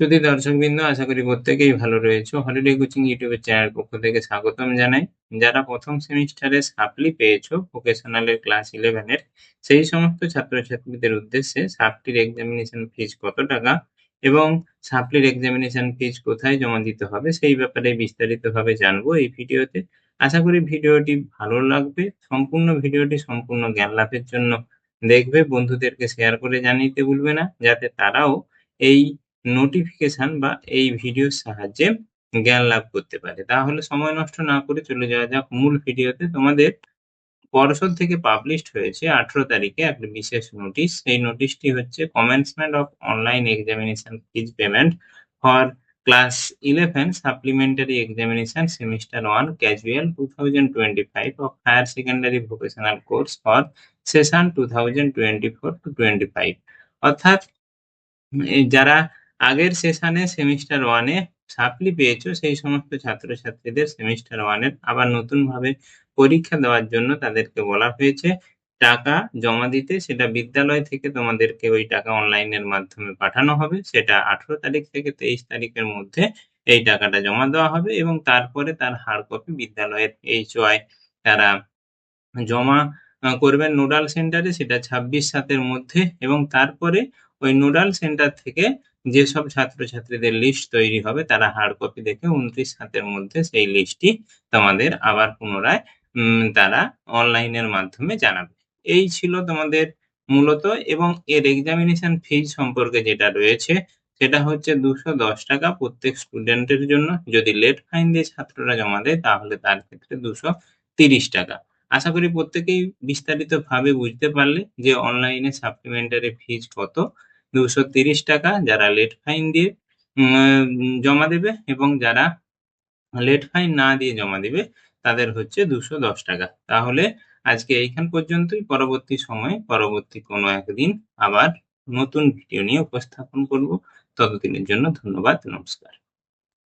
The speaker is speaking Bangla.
যদি দর্শকবৃন্দ আশা করি প্রত্যেকেই ভালো রয়েছে। হলিডে কোচিং ইউটিউবের চ্যানেল পক্ষ থেকে স্বাগতম জানাই। যারা প্রথম সেমিস্টারে সাপ্লি পেয়েছ ভোকেশনালের ক্লাস ইলেভেনের সেই সমস্ত ছাত্রছাত্রীদের উদ্দেশ্যে সাপ্লির এক্সামিনেশন ফিজ কত টাকা এবং সাপ্লির এক্সামিনেশন ফিজ কোথায় জমা দিতে হবে, সেই ব্যাপারে বিস্তারিতভাবে জানব এই ভিডিওতে। আশা করি ভিডিওটি ভালো লাগবে, সম্পূর্ণ ভিডিওটি সম্পূর্ণ জ্ঞান লাভের জন্য দেখবে। বন্ধুদেরকে শেয়ার করে জানিয়ে ভুলবে না, যাতে তারাও এই নোটিফিকেশন বা এই ভিডিওর সাহায্যে জ্ঞান লাভ করতে পারে। তাহলে সময় নষ্ট না করে চলে যাওয়া যাক মূল ভিডিওতে তোমাদের পর্ষদ থেকে পাবলিশড হয়েছে আঠেরো তারিখে একটা বিশেষ নোটিশ এই নোটিশটি হচ্ছে commencement of online examination fees payment for class eleven supplementary examination semester one casual two thousand twenty five of higher secondary vocational course for session two thousand twenty four to twenty five অর্থাৎ যারা আগের সেশনে সেমিস্টার ওয়ানে সাপ্লি পেয়েছ, সেই সমস্ত ছাত্রছাত্রীদের সেমিস্টার ওয়ানের আবার নতুনভাবে পরীক্ষা দেওয়ার জন্য তাদেরকে বলা হয়েছে। টাকা জমা দিতে সেটা বিদ্যালয় থেকে তোমাদেরকে ওই টাকা অনলাইনের মাধ্যমে পাঠানো হবে। সেটা আঠেরো তারিখ থেকে তেইশ তারিখের মধ্যে এই টাকাটা জমা দেওয়া হবে এবং তারপরে তার হার্ড কপি বিদ্যালয়ের এইচ ওয়াই তারা জমা করবেন নোডাল সেন্টারে সেটা ছাব্বিশ সাতের মধ্যে এবং তারপরে ওই নোডাল সেন্টার থেকে যেসব ছাত্রছাত্রীদের লিস্ট তৈরি হবে, তারা হার্ড কপি দেখে উনত্রিশ সাতের মধ্যে সেই লিস্টটি তোমাদের আবার পুনরায় তারা অনলাইনের মাধ্যমে জানাবে। এই ছিল তোমাদের মূলত এবং এর এক্সামিনেশন ফিজ সম্পর্কে যেটা রয়েছে, সেটা হচ্ছে দুশো দশ টাকা প্রত্যেক স্টুডেন্টের জন্য। যদি লেট ফাইন দিয়ে ছাত্ররা জমা দেয়, তাহলে তার ক্ষেত্রে দুশো তিরিশ টাকা। আশা করি প্রত্যেকেই বিস্তারিতভাবে বুঝতে পারলে যে অনলাইনে সাপ্লিমেন্টারি ফিজ কত। দুশো তিরিশ টাকা যারা লেট ফাইন দিয়ে জমা দেবে এবং যারা লেট ফাইন না দিয়ে জমা দেবে, তাদের হচ্ছে দুশো দশ টাকা। তাহলে আজকে এইখান পর্যন্তই। পরবর্তী সময়ে, পরবর্তী কোনো একদিন আবার নতুন ভিডিও নিয়ে উপস্থাপন করব। ততদিনের জন্য ধন্যবাদ, নমস্কার।